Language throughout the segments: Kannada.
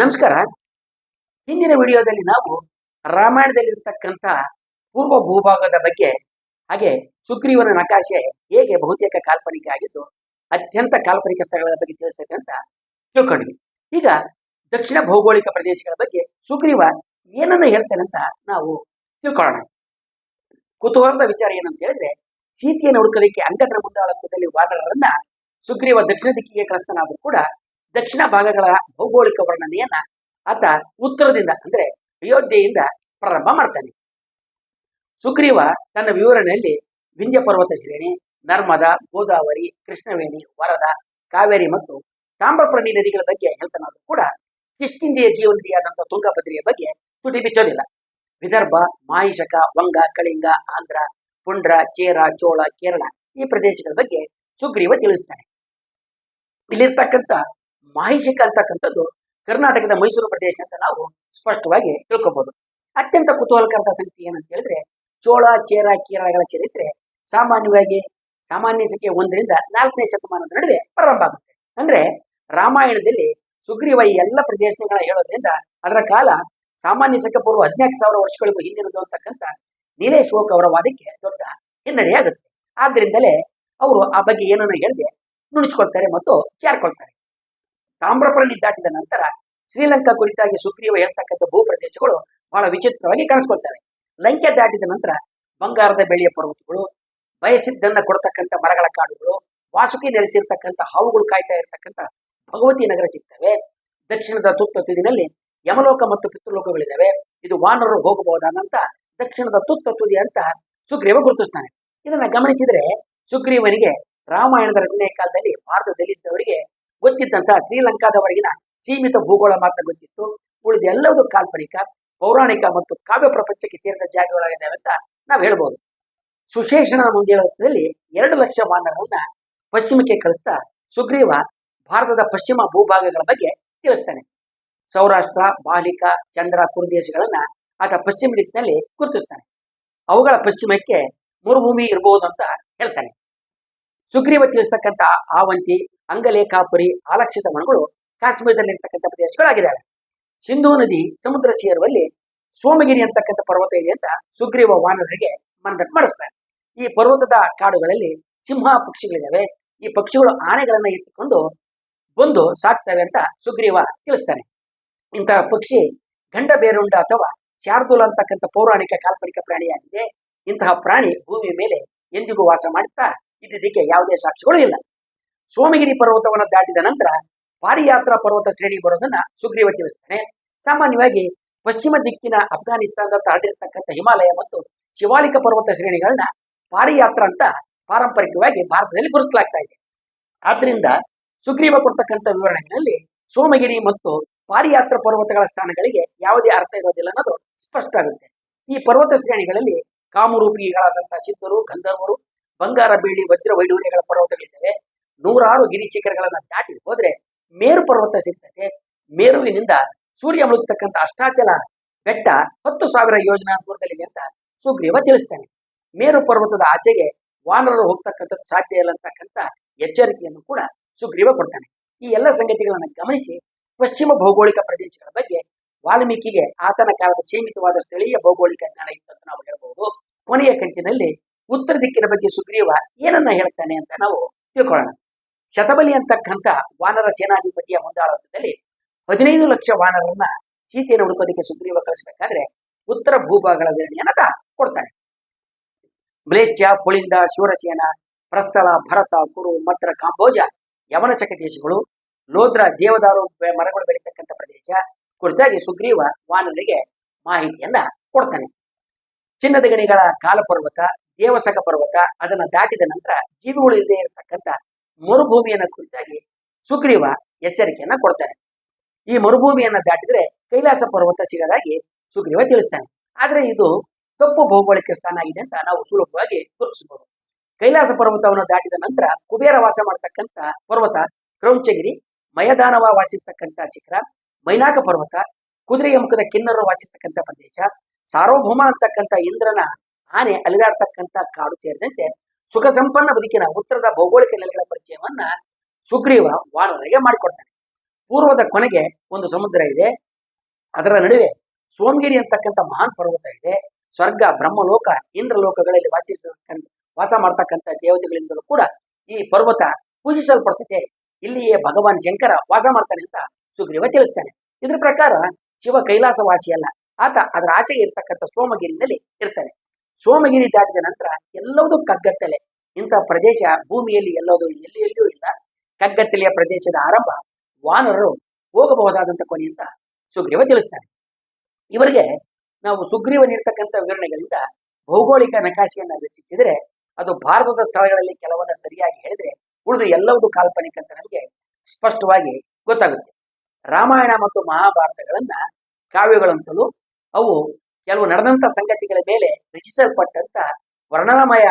ನಮಸ್ಕಾರ. ಹಿಂದಿನ ವಿಡಿಯೋದಲ್ಲಿ ನಾವು ರಾಮಾಯಣದಲ್ಲಿರ್ತಕ್ಕಂಥ ಪೂರ್ವ ಭೂಭಾಗದ ಬಗ್ಗೆ, ಹಾಗೆ ಸುಗ್ರೀವನ ನಕಾಶೆ ಹೇಗೆ ಬಹುತೇಕ ಕಾಲ್ಪನಿಕ ಆಗಿದ್ದು, ಅತ್ಯಂತ ಕಾಲ್ಪನಿಕ ಸ್ಥಳಗಳ ಬಗ್ಗೆ ತಿಳಿಸ್ತಕ್ಕಂಥ ತಿಳ್ಕೊಂಡ್ವಿ ಈಗ ದಕ್ಷಿಣ ಭೌಗೋಳಿಕ ಪ್ರದೇಶಗಳ ಬಗ್ಗೆ ಸುಗ್ರೀವ ಏನನ್ನ ಹೇಳ್ತೇನೆ ಅಂತ ನಾವು ತಿಳ್ಕೊಳ್ಳೋಣ. ಕುತೂಹಲದ ವಿಚಾರ ಏನಂತ ಹೇಳಿದ್ರೆ, ಸೀತೆಯನ್ನು ಹುಡುಕಲಿಕ್ಕೆ ಅಂಗದ ಮುಂದಾಳತ್ವದಲ್ಲಿ ವಾನರರನ್ನ ಸುಗ್ರೀವ ದಕ್ಷಿಣ ದಿಕ್ಕಿಗೆ ಕಳಿಸ್ತಾನಾದ್ರೂ ಕೂಡ ದಕ್ಷಿಣ ಭಾಗಗಳ ಭೌಗೋಳಿಕ ವರ್ಣನೆಯನ್ನ ಆತ ಉತ್ತರದಿಂದ ಅಂದ್ರೆ ಅಯೋಧ್ಯೆಯಿಂದ ಪ್ರಾರಂಭ ಮಾಡ್ತಾನೆ. ಸುಗ್ರೀವ ತನ್ನ ವಿವರಣೆಯಲ್ಲಿ ವಿಂಧ್ಯ ಪರ್ವತ ಶ್ರೇಣಿ, ನರ್ಮದಾ, ಗೋದಾವರಿ, ಕೃಷ್ಣವೇಣಿ, ವರದ, ಕಾವೇರಿ ಮತ್ತು ತಾಮ್ರಪ್ರಣಿ ನದಿಗಳ ಬಗ್ಗೆ ಹೇಳ್ತಾನಾದ್ರೂ ಕೂಡ ಕಿಷ್ಕಿಂದೆಯ ಜೀವನದಿಯಾದಂತಹ ತುಂಗಭದ್ರಿಯ ಬಗ್ಗೆ ತುಟಿ ಬಿಚ್ಚೋದಿಲ್ಲ. ವಿದರ್ಭ ಮಾಹಿಷಕ ವಂಗ, ಕಳಿಂಗ, ಆಂಧ್ರ, ಪುಂಡ್ರ, ಚೇರ, ಚೋಳ, ಕೇರಳ ಈ ಪ್ರದೇಶಗಳ ಬಗ್ಗೆ ಸುಗ್ರೀವ ತಿಳಿಸ್ತಾನೆ. ಇಲ್ಲಿರ್ತಕ್ಕಂಥ ಮಾಹಿಷಕ ಅಂತಕ್ಕಂಥದ್ದು ಕರ್ನಾಟಕದ ಮೈಸೂರು ಪ್ರದೇಶ ಅಂತ ನಾವು ಸ್ಪಷ್ಟವಾಗಿ ತಿಳ್ಕೊಬಹುದು ಅತ್ಯಂತ ಕುತೂಹಲಕರದ ಸಂಗತಿ ಏನಂತ ಹೇಳಿದ್ರೆ, ಚೋಳ, ಚೇರ, ಕೇರಳಗಳ ಚರಿತ್ರೆ ಸಾಮಾನ್ಯವಾಗಿ ಸಾಮಾನ್ಯ ಸಂಖ್ಯೆ ಒಂದರಿಂದ ನಾಲ್ಕನೇ ಶತಮಾನದ ನಡುವೆ ಪ್ರಾರಂಭ ಆಗುತ್ತೆ. ಅಂದ್ರೆ ರಾಮಾಯಣದಲ್ಲಿ ಸುಗ್ರೀವ ಈ ಎಲ್ಲ ಪ್ರದೇಶಗಳ ಹೇಳೋದ್ರಿಂದ ಅದರ ಕಾಲ ಸಾಮಾನ್ಯ ಸಂಖ್ಯೆ ಪೂರ್ವ ಹದಿನಾಲ್ಕು ಸಾವಿರ ವರ್ಷಗಳಿಗೂ ಹಿಂದಿನದು ಅಂತಕ್ಕಂಥ ನೀಲೇಶ್ ಓಕ್ ಅವರ ವಾದಕ್ಕೆ ದೊಡ್ಡ ಹಿನ್ನಡೆಯಾಗುತ್ತೆ ಆದ್ರಿಂದಲೇ ಅವರು ಆ ಬಗ್ಗೆ ಏನನ್ನ ಹೇಳದೆ ನುಣುಚ್ಕೊಳ್ತಾರೆ ಮತ್ತು ಜಾರ್ಕೊಳ್ತಾರೆ. ತಾಮ್ರಪರ್ಣಿ ದಾಟಿದ ನಂತರ ಶ್ರೀಲಂಕಾ ಕುರಿತಾಗಿ ಸುಗ್ರೀವ ಹೇಳ್ತಕ್ಕಂಥ ಭೂ ಪ್ರದೇಶಗಳು ಬಹಳ ವಿಚಿತ್ರವಾಗಿ ಕಾಣಿಸ್ಕೊಳ್ತವೆ. ಲಂಕೆ ದಾಟಿದ ನಂತರ ಬಂಗಾರದ ಬೆಳೆಯ ಪರ್ವತಗಳು ಬಯಸಿದ್ದನ್ನ ಕೊಡ್ತಕ್ಕಂಥ ಮರಗಳ ಕಾಡುಗಳು, ವಾಸುಕಿ ನೆಲೆಸಿರ್ತಕ್ಕಂಥ ಹಾವುಗಳು ಕಾಯ್ತಾ ಇರ್ತಕ್ಕಂಥ ಭಗವತಿ ನಗರ ಸಿಗ್ತವೆ. ದಕ್ಷಿಣದ ತುತ್ತ ತುದಿನಲ್ಲಿ ಯಮಲೋಕ ಮತ್ತು ಪಿತೃಲೋಕಗಳಿದ್ದಾವೆ. ಇದು ವಾನರರು ಹೋಗಬಹುದಾದಂತ ದಕ್ಷಿಣದ ತುತ್ತ ತುದಿ ಅಂತ ಸುಗ್ರೀವ ಗುರುತಿಸ್ತಾನೆ. ಇದನ್ನ ಗಮನಿಸಿದ್ರೆ ಸುಗ್ರೀವನಿಗೆ ರಾಮಾಯಣದ ರಚನೆಯ ಕಾಲದಲ್ಲಿ ಭಾರತದಲ್ಲಿದ್ದವರಿಗೆ ಗೊತ್ತಿದ್ದಂತಹ ಶ್ರೀಲಂಕಾದವರೆಗಿನ ಸೀಮಿತ ಭೂಗೋಳ ಮಾತ್ರ ಗೊತ್ತಿತ್ತು. ಉಳಿದೆಲ್ಲವೂ ಕಾಲ್ಪನಿಕ, ಪೌರಾಣಿಕ ಮತ್ತು ಕಾವ್ಯ ಪ್ರಪಂಚಕ್ಕೆ ಸೇರಿದ ಜಾಗಗಳಾಗಿದ್ದಾವೆ ಅಂತ ನಾವು ಹೇಳ್ಬೋದು. ಸುಶೇಷಣ ಮುಂದೇಳದಲ್ಲಿ ಎರಡು ಲಕ್ಷ ವಾನರರನ್ನ ಪಶ್ಚಿಮಕ್ಕೆ ಕಳಿಸ್ತಾ ಸುಗ್ರೀವ ಭಾರತದ ಪಶ್ಚಿಮ ಭೂಭಾಗಗಳ ಬಗ್ಗೆ ತಿಳಿಸ್ತಾನೆ. ಸೌರಾಷ್ಟ್ರ, ಬಾಲಿಕ, ಚಂದ್ರ ಕುರುದೇಶಗಳನ್ನ ಆತ ಪಶ್ಚಿಮ ದಿಕ್ಕಿನಲ್ಲಿ ಗುರುತಿಸ್ತಾನೆ. ಅವುಗಳ ಪಶ್ಚಿಮಕ್ಕೆ ಮರುಭೂಮಿ ಇರಬಹುದು ಅಂತ ಹೇಳ್ತಾನೆ. ಸುಗ್ರೀವ ತಿಳಿಸ್ತಕ್ಕಂಥ ಆವಂತಿ ಅಂಗಲೇಖಾಪುರಿ ಆಲಕ್ಷಿತ ಮಣಗಳು ಕಾಶ್ಮೀರದಲ್ಲಿರ್ತಕ್ಕಂಥ ಪ್ರದೇಶಗಳಾಗಿದ್ದಾವೆ ಸಿಂಧೂ ನದಿ ಸಮುದ್ರ ಸೇರುವಲ್ಲಿ ಸೋಮಗಿರಿ ಅಂತಕ್ಕಂಥ ಪರ್ವತ ಇದೆ ಅಂತ ಸುಗ್ರೀವ ವಾನರರಿಗೆ ಮನದಟ್ಟು ಮಾಡಿಸ್ತಾರೆ. ಈ ಪರ್ವತದ ಕಾಡುಗಳಲ್ಲಿ ಸಿಂಹ ಪಕ್ಷಿಗಳಿದ್ದಾವೆ. ಈ ಪಕ್ಷಿಗಳು ಆನೆಗಳನ್ನ ಎತ್ತಿಕೊಂಡು ಬಂದು ಸಾಕ್ತವೆ ಅಂತ ಸುಗ್ರೀವ ತಿಳಿಸ್ತಾನೆ. ಇಂತಹ ಪಕ್ಷಿ ಗಂಡ ಬೇರುಂಡ ಅಥವಾ ಶಾರ್ದೂಲ ಅಂತಕ್ಕಂಥ ಪೌರಾಣಿಕ ಕಾಲ್ಪನಿಕ ಪ್ರಾಣಿಯಾಗಿದೆ. ಇಂತಹ ಪ್ರಾಣಿ ಭೂಮಿಯ ಮೇಲೆ ಎಂದಿಗೂ ವಾಸ ಮಾಡುತ್ತಾ ಇದ್ದಿದ್ದಕ್ಕೆ ಯಾವುದೇ ಸಾಕ್ಷಿಗಳು ಇಲ್ಲ. ಸೋಮಗಿರಿ ಪರ್ವತವನ್ನು ದಾಟಿದ ನಂತರ ಪಾರಿಯಾತ್ರಾ ಪರ್ವತ ಶ್ರೇಣಿ ಬರೋದನ್ನ ಸುಗ್ರೀವ ತಿಳಿಸ್ತಾನೆ ಸಾಮಾನ್ಯವಾಗಿ ಪಶ್ಚಿಮ ದಿಕ್ಕಿನ ಅಫ್ಘಾನಿಸ್ತಾನದ ತಾಡಿರ್ತಕ್ಕಂಥ ಹಿಮಾಲಯ ಮತ್ತು ಶಿವಾಲಿಕ ಪರ್ವತ ಶ್ರೇಣಿಗಳನ್ನ ಪಾರಿಯಾತ್ರಾ ಅಂತ ಪಾರಂಪರಿಕವಾಗಿ ಭಾರತದಲ್ಲಿ ಗುರುಸಲಾಗ್ತಾ ಇದೆ. ಆದ್ರಿಂದ ಸುಗ್ರೀವ ಕೊಡ್ತಕ್ಕಂಥ ವಿವರಣೆಗಳಲ್ಲಿ ಸೋಮಗಿರಿ ಮತ್ತು ಪಾರಿಯಾತ್ರ ಪರ್ವತಗಳ ಸ್ಥಾನಗಳಿಗೆ ಯಾವುದೇ ಅರ್ಥ ಇರೋದಿಲ್ಲ ಅನ್ನೋದು ಸ್ಪಷ್ಟ ಆಗುತ್ತೆ ಈ ಪರ್ವತ ಶ್ರೇಣಿಗಳಲ್ಲಿ ಕಾಮರೂಪಿಗಳಾದಂತಹ ಸಿದ್ಧರು, ಗಂಧರ್ವರು ಬಂಗಾರ ಬೀಳಿ ವಜ್ರ ವೈಡೂರ್ಯಗಳ ಪರ್ವತಗಳಿದ್ದಾವೆ. ನೂರಾರು ಗಿರಿ ಶಿಖರಗಳನ್ನ ದಾಟಿ ಹೋದ್ರೆ ಮೇರು ಪರ್ವತ ಸಿಗ್ತದೆ. ಮೇರುವಿನಿಂದ ಸೂರ್ಯ ಮುಳುಗ್ತಕ್ಕಂಥ ಅಷ್ಟಾಚಲ ಬೆಟ್ಟ ಹತ್ತು ಸಾವಿರ ಯೋಜನಾ ದೂರದಲ್ಲಿದೆ ಅಂತ ಸುಗ್ರೀವ ತಿಳಿಸ್ತಾನೆ. ಮೇರು ಪರ್ವತದ ಆಚೆಗೆ ವಾನರರು ಹೋಗ್ತಕ್ಕಂಥದ್ದು ಸಾಧ್ಯ ಇಲ್ಲ ಅಂತಕ್ಕಂಥ ಎಚ್ಚರಿಕೆಯನ್ನು ಕೂಡ ಸುಗ್ರೀವ ಕೊಡ್ತಾನೆ. ಈ ಎಲ್ಲ ಸಂಗತಿಗಳನ್ನು ಗಮನಿಸಿ ಪಶ್ಚಿಮ ಭೌಗೋಳಿಕ ಪ್ರದೇಶಗಳ ಬಗ್ಗೆ ವಾಲ್ಮೀಕಿಗೆ ಆತನ ಕಾಲದ ಸೀಮಿತವಾದ ಸ್ಥಳೀಯ ಭೌಗೋಳಿಕ ಜ್ಞಾನ ಇತ್ತು ಅಂತ ನಾವು ಹೇಳಬಹುದು ಕೊನೆಯ ಕಂತಿನಲ್ಲಿ ಉತ್ತರ ದಿಕ್ಕಿನ ಬಗ್ಗೆ ಸುಗ್ರೀವ ಏನನ್ನ ಹೇಳ್ತಾನೆ ಅಂತ ನಾವು ತಿಳ್ಕೊಳ್ಳೋಣ. ಶತಬಲಿ ಅಂತಕ್ಕಂಥ ವಾನರ ಸೇನಾಧಿಪತಿಯ ಮುಂದಾಳತ್ವದಲ್ಲಿ ಹದಿನೈದು ಲಕ್ಷ ವಾನರನ್ನ ಸೀತೆಯನ್ನು ಹುಡುಕೋದಕ್ಕೆ ಸುಗ್ರೀವ ಕಳಿಸ್ಬೇಕಾದ್ರೆ ಉತ್ತರ ಭೂಭಾಗಗಳ ವಿವರಣೆಯನ್ನ ಕೊಡ್ತಾನೆ. ಮ್ಲೇಚ್ಛ, ಪುಳಿಂದ, ಶೂರಸೇನ, ಪ್ರಸ್ಥಳ, ಭರತ, ಕುರು, ಮತ್ರ, ಕಾಂಬೋಜ ಯವನಚಕ ದೇಶಗಳು ಲೋದ್ರ, ದೇವದಾರು ಮರಗಳು ಬೆಳೀತಕ್ಕಂಥ ಪ್ರದೇಶ ಕುರಿತಾಗಿ ಸುಗ್ರೀವ ವಾನರಿಗೆ ಮಾಹಿತಿಯನ್ನ ಕೊಡ್ತಾನೆ. ಚಿನ್ನದ ಗಣಿಗಳ ಕಾಲಪರ್ವತ ದೇವಸಕ ಪರ್ವತ ಅದನ್ನ ದಾಟಿದ ನಂತರ ಜೀವಿಗಳು ಇಲ್ಲದೆ ಇರತಕ್ಕಂಥ ಮರುಭೂಮಿಯನ್ನ ಕುರಿತಾಗಿ ಸುಗ್ರೀವ ಎಚ್ಚರಿಕೆಯನ್ನ ಕೊಡ್ತಾನೆ ಈ ಮರುಭೂಮಿಯನ್ನ ದಾಟಿದ್ರೆ ಕೈಲಾಸ ಪರ್ವತ ಸಿಗದಾಗಿ ಸುಗ್ರೀವ ತಿಳಿಸ್ತಾನೆ. ಆದ್ರೆ ಇದು ತಪ್ಪು ಭೌಗೋಳಿಕ ಸ್ಥಾನ ಆಗಿದೆ ಅಂತ ನಾವು ಸುಲಭವಾಗಿ ಗುರುತಿಸಬಹುದು. ಕೈಲಾಸ ಪರ್ವತವನ್ನು ದಾಟಿದ ನಂತರ ಕುಬೇರ ವಾಸ ಮಾಡತಕ್ಕಂಥ ಪರ್ವತ ಕ್ರೌಂಚಗಿರಿ, ಮಯದಾನವ ವಾಸಿಸ್ತಕ್ಕಂಥ ಶಿಖರ, ಮೈನಾಕ ಪರ್ವತ, ಕುದುರೆಯ ಮುಖದ ಕಿನ್ನರು ವಾಸಿಸ್ತಕ್ಕಂಥ ಪ್ರದೇಶ, ಸಾರ್ವಭೌಮ ಅಂತಕ್ಕಂಥ ಇಂದ್ರನ ಆನೆ ಅಲಿದಾಡ್ತಕ್ಕಂಥ ಕಾಡು ಸೇರಿದಂತೆ ಸುಖ ಸಂಪನ್ನ ಬದುಕಿನ ಉತ್ತರದ ಭೌಗೋಳಿಕ ನೆಲೆಗಳ ಪರಿಚಯವನ್ನ ಸುಗ್ರೀವ ವಾನರರಿಗೆ ಮಾಡಿಕೊಡ್ತಾನೆ. ಪೂರ್ವದ ಕೊನೆಗೆ ಒಂದು ಸಮುದ್ರ ಇದೆ. ಅದರ ನಡುವೆ ಸೋಮಗಿರಿ ಅಂತಕ್ಕಂಥ ಮಹಾನ್ ಪರ್ವತ ಇದೆ. ಸ್ವರ್ಗ, ಬ್ರಹ್ಮಲೋಕ, ಇಂದ್ರಲೋಕಗಳಲ್ಲಿ ವಾಸಿಸತಕ್ಕಂಥ, ವಾಸ ಮಾಡ್ತಕ್ಕಂಥ ದೇವತೆಗಳಿಂದಲೂ ಕೂಡ ಈ ಪರ್ವತ ಪೂಜಿಸಲ್ಪಡ್ತೈತೆ ಇಲ್ಲಿಯೇ ಭಗವಾನ್ ಶಂಕರ ವಾಸ ಮಾಡ್ತಾನೆ ಅಂತ ಸುಗ್ರೀವ ತಿಳಿಸ್ತಾನೆ. ಇದ್ರ ಪ್ರಕಾರ ಶಿವ ಕೈಲಾಸವಾಸಿ ಅಲ್ಲ ಆತ ಅದರ ಆಚೆಗೆ ಇರ್ತಕ್ಕಂಥ ಸೋಮಗಿರಿನಲ್ಲಿ ಇರ್ತಾನೆ. ಸೋಮಗಿರಿ ದಾಟಿದ ನಂತರ ಎಲ್ಲವೂ ಕಗ್ಗತ್ತಲೆ. ಇಂಥ ಪ್ರದೇಶ ಭೂಮಿಯಲ್ಲಿ ಎಲ್ಲೋದು ಎಲ್ಲಿ ಎಲ್ಲಿಯೂ ಇಲ್ಲ. ಕಗ್ಗತ್ತಲೆಯ ಪ್ರದೇಶದ ಆರಂಭ ವಾನರರು ಹೋಗಬಹುದಾದಂತ ಕೊನೆ ಅಂತ ಸುಗ್ರೀವ ತಿಳಿಸ್ತಾರೆ. ಇವರಿಗೆ ನಾವು ಸುಗ್ರೀವ ನೀಡ್ತಕ್ಕಂಥ ವಿವರಣೆಗಳಿಂದ ಭೌಗೋಳಿಕ ನಕಾಶೆಯನ್ನ ರಚಿಸಿದರೆ, ಅದು ಭಾರತದ ಸ್ಥಳಗಳಲ್ಲಿ ಕೆಲವನ್ನ ಸರಿಯಾಗಿ ಹೇಳಿದ್ರೆ ಉಳಿದು ಎಲ್ಲವೂ ಕಾಲ್ಪನಿಕ ಅಂತ ನಮಗೆ ಸ್ಪಷ್ಟವಾಗಿ ಗೊತ್ತಾಗುತ್ತೆ. ರಾಮಾಯಣ ಮತ್ತು ಮಹಾಭಾರತಗಳನ್ನ ಕಾವ್ಯಗಳಂತಲೂ ಅವು ಕೆಲವು ನಡೆದಂತ ಸಂಗತಿಗಳ ಮೇಲೆ ರಚಿಸಲ್ಪಟ್ಟಂತ ವರ್ಣನಮಯ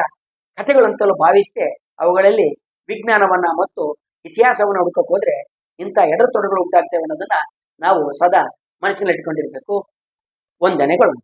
ಕಥೆಗಳಂತಲೂ ಭಾವಿಸದೆ ಅವುಗಳಲ್ಲಿ ವಿಜ್ಞಾನವನ್ನ ಮತ್ತು ಇತಿಹಾಸವನ್ನ ಹುಡುಕಕ್ಕೆ ಹೋದ್ರೆ ಇಂಥ ಎಡರು ತೊಡರುಗಳು ಉಂಟಾಗ್ತವೆ ಅನ್ನೋದನ್ನ ನಾವು ಸದಾ ಮನಸ್ಸಿನಲ್ಲಿಟ್ಕೊಂಡಿರ್ಬೇಕು ವಂದನೆಗಳು.